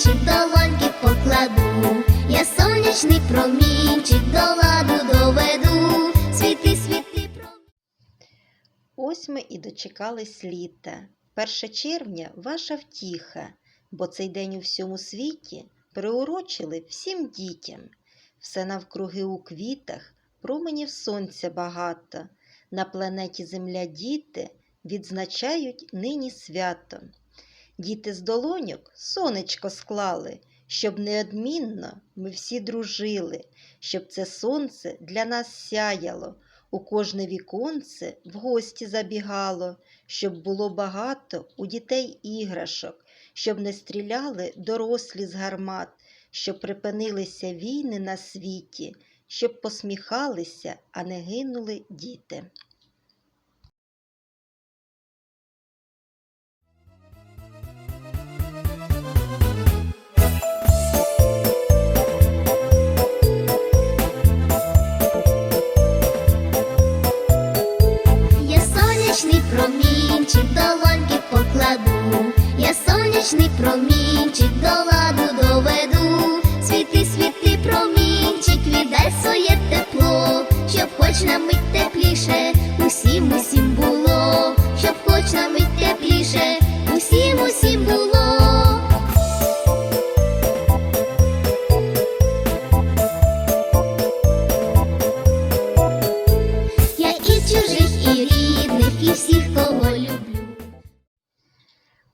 плечі в долоньки покладу, я сонячний промінчик до ладу доведу, світи, світи промінь. Ось ми і дочекались літа. 1 червня ваша втіха, бо цей день у всьому світі приурочили всім дітям. Все навкруги у квітах, променів сонця багато. На планеті Земля діти відзначають нині свято. Діти з долоньок сонечко склали, щоб неодмінно ми всі дружили, щоб це сонце для нас сяяло, у кожне віконце в гості забігало, щоб було багато у дітей іграшок, щоб не стріляли дорослі з гармат, щоб припинилися війни на світі, щоб посміхалися, а не гинули діти. Промінчик до ланки покладу. Я сонячний промінчик до ладу доведу. Світи, світи, промінчик, віддай своє тепло, щоб хоч на мить тепліше, усім, усім всіх, кого люблю.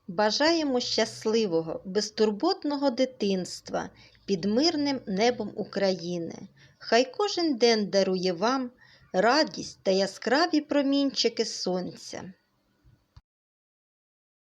Бажаємо щасливого, безтурботного дитинства під мирним небом України. Хай кожен день дарує вам радість та яскраві промінчики сонця.